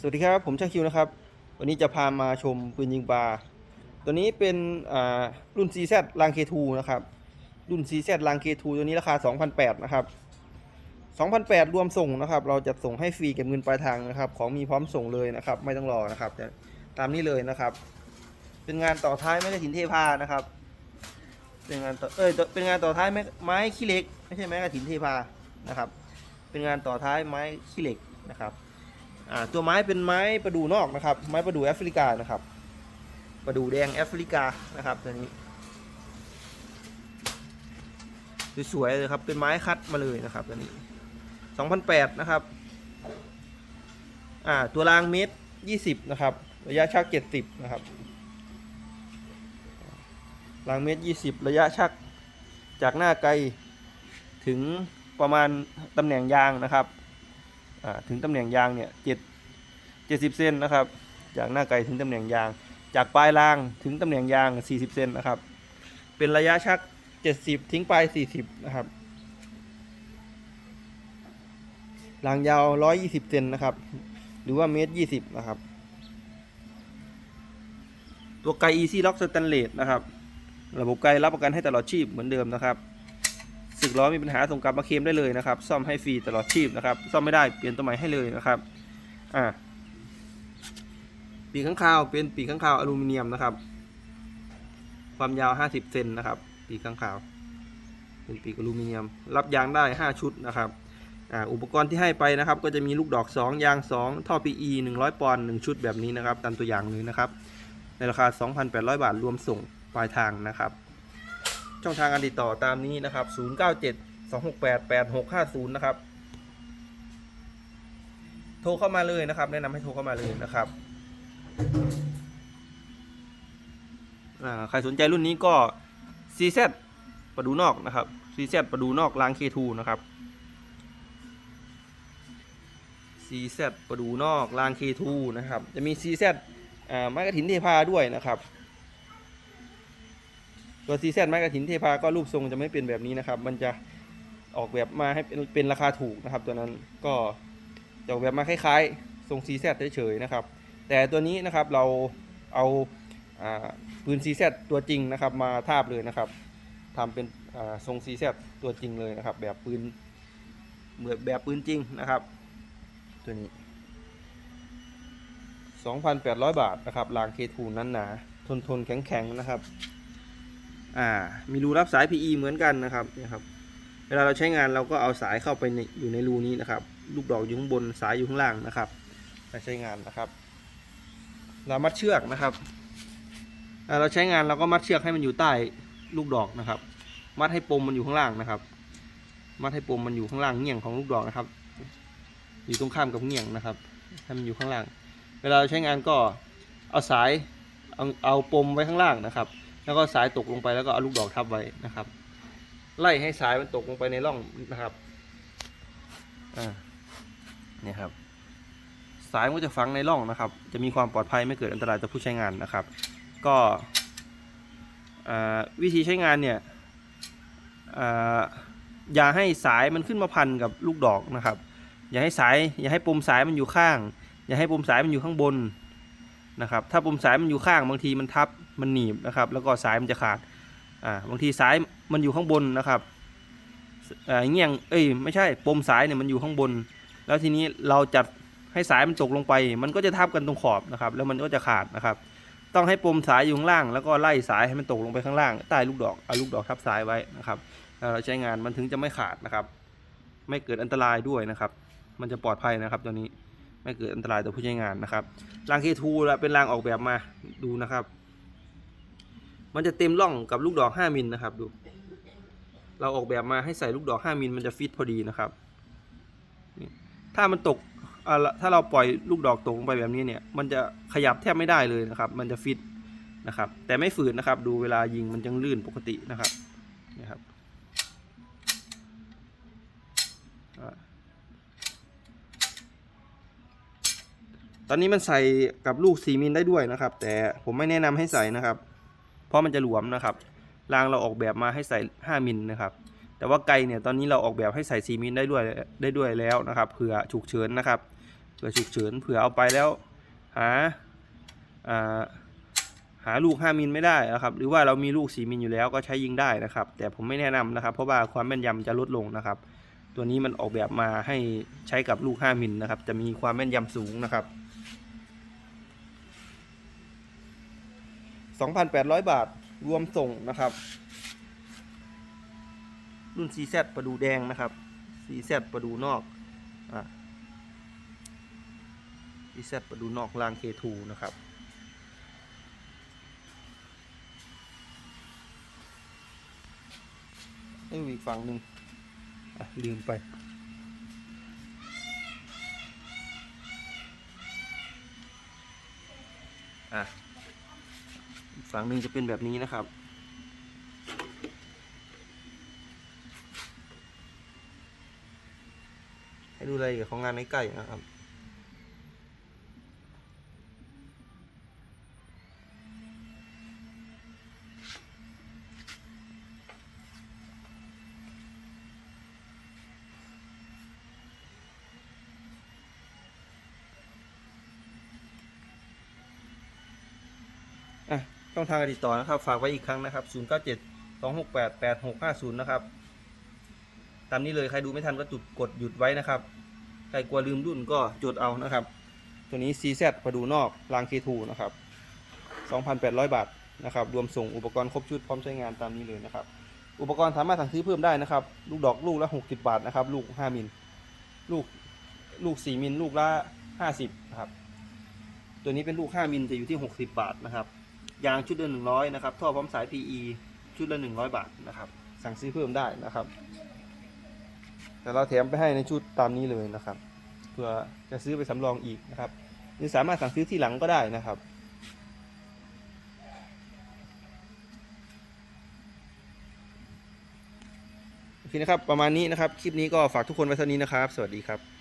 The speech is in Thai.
สวัสดีครับ ผมช่างคิวนะครับ วันนี้จะพามาชมปืนยิงปลาตัวนี้เป็นรุ่น CZ ลาง K2 นะครับ รุ่น CZ ลาง K2 ตัวนี้ราคา 2,800นะครับ2,800รวมส่งนะครับ เราจะส่งให้ฟรีเก็บเงินปลายทางนะครับ ของมีพร้อมส่งเลยนะครับ ไม่ต้องรอนะครับตามนี้เลยนะครับ เป็นงานต่อท้ายไม่ได้ถินเทพานะครับ เป็นงานต่อเอ้ยเป็นงานต่อท้ายไม้ไม้ขี้เหล็ก ไม่ใช่ไม้กระถินเทพานะครับ เป็นงานต่อท้ายไม้ขี้เหล็กนะครับ ตัวไม้เป็นไม้ประดูนอกนะครับ ไม้ประดูแอฟริกานะครับ ประดูแดงแอฟริกานะครับตัวนี้สวยๆเลยครับเป็นไม้คัดมาเลยนะครับตัวนี้2008นะครับอ่าตัวรางเมตร20นะครับระยะชัก70นะครับรางเมตร20 ระยะชักจากหน้าไกลถึงประมาณตำแหน่งยางนะครับ ถึงตำแหน่งยางเนี่ยเจ็ดเจ็ดสิบเซนนะครับ จากหน้าไกลถึงตำแหน่งยาง จากปลายรางถึงตำแหน่งยาง 40 เซนนะครับ เป็นระยะชัก 70 ทิ้งปลาย 40 นะครับรางยาว 120 เซนนะครับ หรือว่าเมตร 20 นะครับ ตัวไก Easy Lock Stainless นะครับ ระบบไกรับประกันให้ตลอดชีพเหมือนเดิมนะครับ สึกล้อมีปัญหาส่งกลับมาเคลมได้เลยนะครับ ซ่อมให้ฟรีตลอดชีพนะครับ ซ่อมไม่ได้เปลี่ยนตัวใหม่ให้เลยนะครับอ่าปีกข้างคาวเป็นปีกข้างคาวอลูมิเนียมนะครับ ความยาว 50เซนนะครับ ปีกข้างคาว เป็นปีกอลูมิเนียม รับยางได้ 5 ชุดนะครับอ่าอุปกรณ์ที่ให้ไปนะครับ ก็จะมีลูกดอก 2 ยาง 2 ท่อ PE 100 ปอนด์1ชุดแบบนี้นะครับตามตัวอย่างเลยนะครับ ในราคา 2,800 บาทรวมส่งปลายทางนะครับ ช่องทางการติดต่อตามนี้นะครับ 097 268 8650 นะครับ โทรเข้ามาเลยนะครับ แนะนำให้โทรเข้ามาเลยนะครับใครสนใจรุ่นนี้ก็ CZ ประดูนอกนะครับ CZ ประดูนอกราง K2 นะครับ CZ ประดูนอกราง K2 นะครับ จะมี CZ อ่าไม้กระถินเทพาด้วยนะครับ ตัวซีแซไม้กระถินเทพาก็รูปทรงจะไม่เป็นแบบนี้นะครับ มันจะออกแบบมาให้เป็นเป็นราคาถูกนะครับ ตัวนั้นก็จะออกแบบมาคล้ายๆ ทรงซีแซเฉยๆนะครับ แต่ตัวนี้นะครับเราเอาปืนซีแซตัวจริงนะครับ มาทาบเลยนะครับทำเป็นทรงซีแซตัวจริงเลยนะครับ แบบปืนเหมือนแบบปืนจริงนะครับ ตัวนี้ 2,800 บาทนะครับรางเคทูนั้นหนาทนทนๆแข็งแข็งๆนะครับ อ่า มีรูรับสาย PE เหมือนกันนะครับนี่ยครับ เวลาเราใช้งานเราก็เอาสายเข้าไปในอยู่ในรูนี้นะครับ ลูกดอกอยู่ข้างบนสายอยู่ข้างล่างนะครับการใช้งานนะครับ เรามัดเชือกนะครับ เราใช้งานเราก็มัดเชือกให้มันอยู่ใต้ลูกดอกนะครับ มัดให้ปมมันอยู่ข้างล่างนะครับ มัดให้ปมมันอยู่ข้างล่างเงี่ยงของลูกดอกนะครับ อยู่ตรงข้ามกับเงี่ยงนะครับให้มันอยู่ข้างล่าง เวลาเราใช้งานก็เอาสายเอาเอาปมไว้ข้างล่างนะครับ แล้วก็สายตกลงไปแล้วก็เอาลูกดอกทับไว้นะครับ ไล่ให้สายมันตกลงไปในร่องนะครับอ่าเนี่ยครับ สายมันจะฝังในร่องนะครับ จะมีความปลอดภัยไม่เกิดอันตรายต่อผู้ใช้งานนะครับ ก็วิธีใช้งานเนี่ยออย่าให้สายมันขึ้นมาพันกับลูกดอกนะครับ อย่าให้สายอย่าให้ปมสายมันอยู่ข้าง อย่าให้ปมสายมันอยู่ข้างบน นะครับถ้าปมสายมันอยู่ข้างบางทีมันทับมันหนีบนะครับ แล้วก็สายมันจะขาดอ่าบางทีสายมันอยู่ข้างบนนะครับอ่าเงี้ยงเอ้ยไม่ใช่ปมสายเนี่ยมันอยู่ข้างบน แล้วทีนี้เราจัดให้สายมันตกลงไป มันก็จะทับกันตรงขอบนะครับ แล้วมันก็จะขาดนะครับ ต้องให้ปมสายอยู่ข้างล่าง แล้วก็ไล่สายให้มันตกลงไปข้างล่างใต้ลูกดอกเอาลูกดอกทับสายไว้นะครับเราใช้งานมันถึงจะไม่ขาดนะครับ ไม่เกิดอันตรายด้วยนะครับ มันจะปลอดภัยนะครับตัวนี้ ไม่เกิดอันตรายต่อผู้ใช้งานนะครับรางเคทูเป็นรางออกแบบมาดูนะครับ มันจะเต็มร่องกับลูกดอก 5มิลนะครับดู เราออกแบบมาให้ใส่ลูกดอก 5มิลมันจะฟิตพอดีนะครับ ถ้ามันตกถ้าเราปล่อยลูกดอกตกลงไปแบบนี้เนี่ย มันจะขยับแทบไม่ได้เลยนะครับ มันจะฟิตนะครับ แต่ไม่ฝืนนะครับ ดูเวลายิงมันยังลื่นปกตินะครับนี่ครับ ตอนนี้มันใส่กับลูก 4มิลได้ด้วยนะครับ แต่ผมไม่แนะนำให้ใส่นะครับ เพราะมันจะหลวมนะครับรางเราออกแบบมาให้ใส่ 5มิลนะครับ แต่ว่าไกลเนี่ยตอนนี้เราออกแบบให้ใส่ 4มิลได้ด้วยได้ด้วยแล้วนะครับเผื่อฉุกเฉินนะครับเผื่อฉุกเฉินเผื่อเอาไปแล้วหาอ่าหาลูก 5มิลไม่ได้นะครับ หรือว่าเรามีลูก 4มิลอยู่แล้วก็ใช้ยิงได้นะครับ แต่ผมไม่แนะนำนะครับ เพราะว่าความแม่นยำจะลดลงนะครับ ตัวนี้มันออกแบบมาให้ใช้กับลูก 5มิลนะครับ จะมีความแม่นยำสูงนะครับ 2,800 บาทรวมส่งนะครับ รุ่น CZ ประดูแดงนะครับ CZ ประดูนอกอะ CZ ประดูนอกราง K2 นะครับให้ดูอีกฝั่งหนึ่งลืมไปอะ ฝั่งหนึ่งจะเป็นแบบนี้นะครับ ให้ดูรายละเอียดของงานในไก่นะครับ ช่องทางการติดต่อนะครับ ฝากไว้อีกครั้งนะครับ 0 9 7 2 6 8 8 6 5 0 นะครับ ตามนี้เลยใครดูไม่ทันก็จุดกดหยุดไว้นะครับ ใครกลัวลืมรุ่นก็จดเอานะครับ ตัวนี้ CZ ประดูนอกราง K2 นะครับ 2,800 บาทนะครับ รวมส่งอุปกรณ์ครบชุดพร้อมใช้งานตามนี้เลยนะครับ อุปกรณ์สามารถสั่งซื้อเพิ่มได้นะครับ ลูกดอกลูกละ 60 บาทนะครับ ลูก 5 มิล ลูกลูก 4 มิล ลูกละ 50นะครับ ตัวนี้เป็นลูก 5 มิลจะอยู่ที่ 60 บาทนะครับ ยางชุดละ100นะครับท่อพร้อมสาย PE ชุดละ 100 บาทนะครับสั่งซื้อเพิ่มได้นะครับ แต่เราแถมไปให้ในชุดตามนี้เลยนะครับเพื่อจะซื้อไปสำรองอีกนะครับหรือสามารถสั่งซื้อที่หลังก็ได้นะครับโอเคนะครับประมาณนี้นะครับคลิปนี้ก็ฝากทุกคนไว้เท่านี้นะครับ สวัสดีครับ